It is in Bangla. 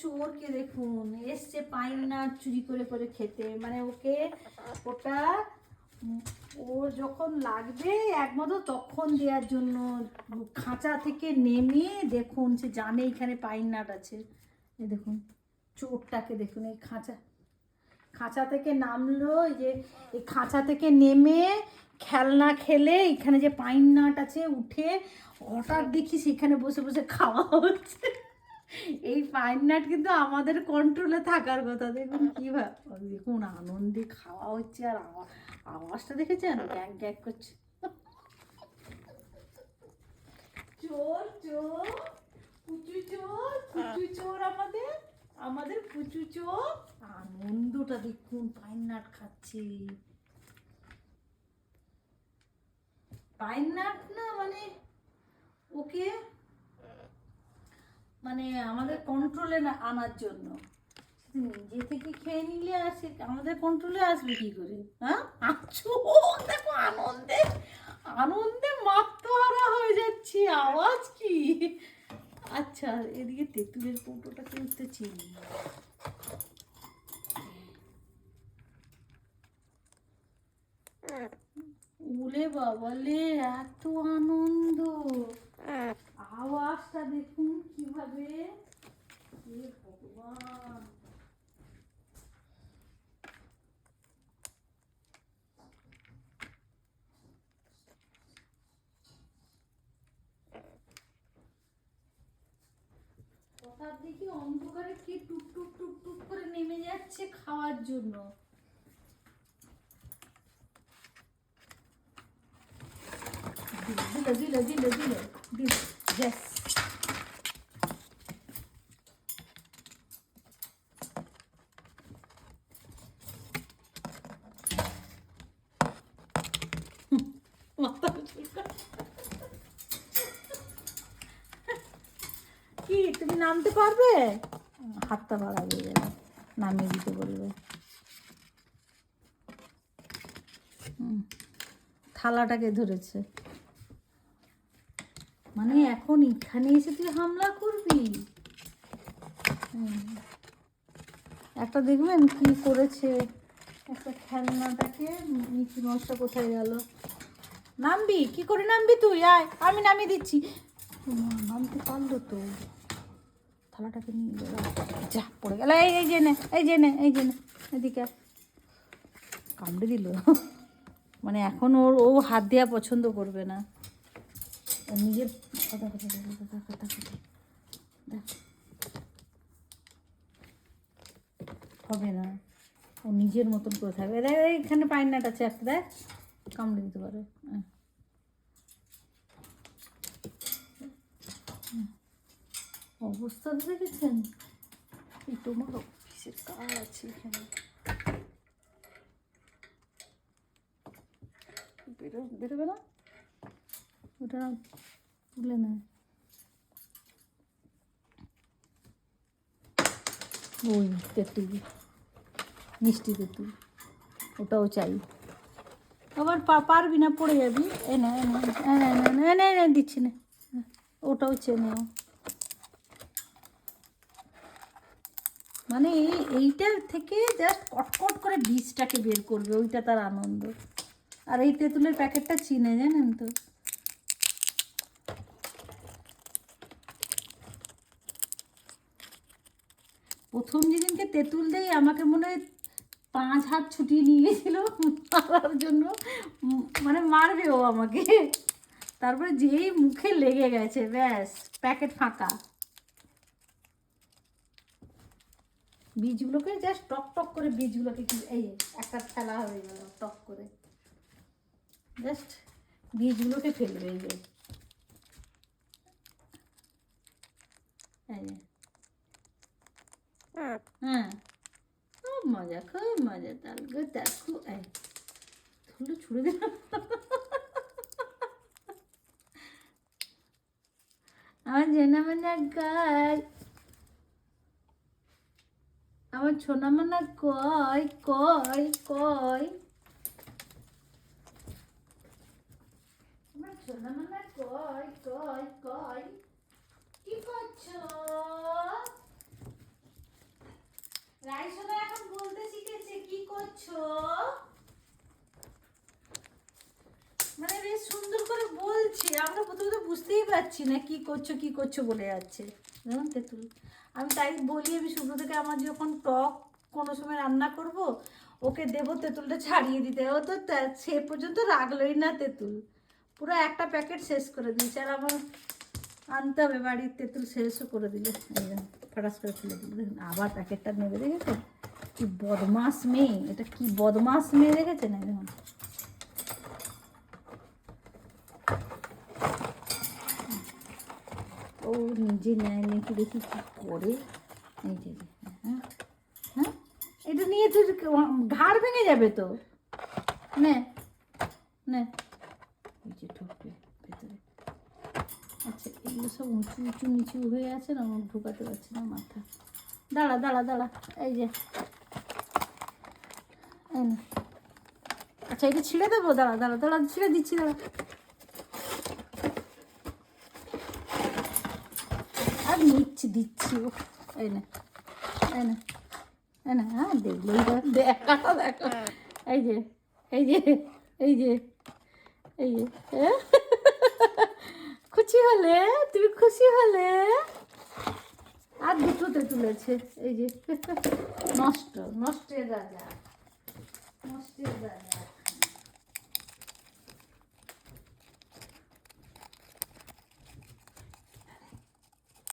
চোরকে দেখুন, এসছে পাইন নাট চুরি করে করে খেতে। মানে ওকে, ওটা ওর যখন লাগবে একমাত্র তখন দেওয়ার জন্য। খাঁচা থেকে নেমে দেখুন, সে জানে এখানে পাইন নাট আছে। এই দেখুন, চোরটাকে দেখুন, এই খাঁচা। খাঁচা থেকে নামলো, এই যে, এই খাঁচা থেকে নেমে খেলনা খেলে এখানে যে পাইন নাট আছে, উঠে হঠাৎ দেখি সেখানে বসে বসে খাওয়া হচ্ছে। এই পাইন নাট কিন্তু আমাদের কন্ট্রোলে থাকার কথা। দেখুন কি দেখুন, আনন্দে খাওয়া হচ্ছে আর আওয়া- আওয়াজটা দেখেছেন? গ্যাং গ্যাং করছে। চোর চোর, পুচু চোর পুচু চোর আমাদের আমাদের পুচু চোর। আনন্দটা দেখুন পাইন নাট খাচ্ছে। পাইন নাট না মানে ওকে মানে আমাদের কন্ট্রোলে না আনার জন্য। নিজে থেকে খেয়ে নিলে আসে আমাদের কন্ট্রোলে আসবে কি করে হ্যাঁ? আচ্ছু, দেখো আনন্দে আনন্দে মাত্রহারা হয়ে যাচ্ছি, আওয়াজ কি? আচ্ছা এদিকে তেঁতুলের কৌটোটা কিন্তু চিনি। উলে বাবালে, এত আনন্দ আওয়াজটা দেখুন কীভাবে হে ভগবান হঠাৎ দেখি অন্ধকারে কি টুক টুক টুক টুক করে নেমে যাচ্ছে খাওয়ার জন্য। দিল দিল দিল দিল দিল Yes. মাথা চুলকা। কি তুমি নামতে পারবে? হাতটা বাড়াবে যাবে। নামিয়ে দিতে বলবে। থালাটাকে ধরেছে। মানে এখন এখানে এসে তুই হামলা করবি। একটা দেখবেন কি করেছে? একটা খেলনাটাকে মিকি মাউসটা কোথায় গেল? নামবি? কি করে নামবি তুই? আয়, আমি নামিয়ে দিচ্ছি। নামতে পারল তো। থালাটাকে নিয়ে যা, পড়ে গেল। এই এই জেনে এই জেনে এই জেনে এদিকে কামড়ে দিল। মানে এখন ওর, ও হাত দেওয়া পছন্দ করবে না। নিজের কথা কথা কথা কথা হবে না। ও নিজের মতন করে থাকবে। দেখ, এইখানে পাইনাট আছে, একটা দেখ। কামড়ে দিতে পারে। হ্যাঁ। অবস্থা দেখেছেন এই তোমার অফিসের কাজ আছে এখানে। বেরোবে না? ওটা তুলে না ওই তেঁতুল। মিষ্টি তেঁতুল। ওটাও চাই। আবার পা পারবি না পড়ে যাবি। এ না এ না এ না, না, না, এ না, দিচ্ছি না। ওটাও চেনেও মানে এই এইটার থেকে জাস্ট কটকট করে বীজটাকে বের করবে, ওইটা তার আনন্দ। আর এই তেঁতুলের প্যাকেটটা চিনে, জানেন তো? প্রথম যেদিনকে তেঁতুল দেই, আমাকে মনে হয় পাঁচ হাত ছুটিয়ে নিয়ে গেছিল মারার জন্য। মানে মারবে ও আমাকে। তারপরে যেই মুখে লেগে গেছে, ব্যাস, প্যাকেট ফাঁকা। বীজগুলোকে জাস্ট টক টক করে বীজগুলোকে কি এই একটা ফেলা হয়ে গেল টক করে। জাস্ট বীজগুলোকে ফেলবে এই যে। হ্যাঁ। খুব মজা খুব মজা। তার গো তার খুব ধুলো ছুড়ে দিলাম আমার জেনা মানা গায় আমার সোনামানা কয় কয় কয় কয় এখন বলতে শিখেছে, কি করছ? মানে বেশ সুন্দর করে বলছে, আমরা প্রথমে বুঝতেই পারছি না, কি করছ কি করছ বলে যাচ্ছে। জানেন তেঁতুল আমি তাই বলি, আমি শুক্র থেকে আমার যখন টক কোনো সময় রান্না করব, ওকে দেবো তেঁতুলটা ছাড়িয়ে দিতে। ও তো সে পর্যন্ত রাখলোই না তেঁতুল। পুরো একটা প্যাকেট শেষ করে দিয়েছে, আর আমার আনতে হবে, বাড়ির তেঁতুল শেষও করে দিলে। ফটাস করে ফেলে দিল। দেখুন, আবার প্যাকেটটা নেবে দেখেছেন কি বদমাস মেয়ে, এটা কি বদমাস মেয়ে দেখেছেন না? দেখুন। ও নিজে নেয় নাকি দেখি কি করে। এই যে যে, হ্যাঁ হ্যাঁ। এটা নিয়ে তুই ঘাড় ভেঙে যাবে তো। নে নে। এই যে ঢুকবে ভেতরে। আচ্ছা এগুলো সব উঁচু উঁচু নিচু হয়ে আছে না? আমার ঢুকাতে পারছি না মাথা। দাঁড়া দাঁড়া দাঁড়া। এই যে। আচ্ছা এটা ছিঁড়ে দেবো? দাঁড়া দাঁড়া দাঁড়া ছিঁড়ে দিচ্ছি দাঁড়া আর নিচ্ছি দিচ্ছি ও এই না এই না না হ্যাঁ দেখলেই তো দেখাটা এই যে এই যে এই যে এই যে? খুশি হলে, তুমি খুশি হলে, আর দুটোতে তুলেছে, এই যে, নষ্ট, নষ্টের রাজা নষ্টের রাজা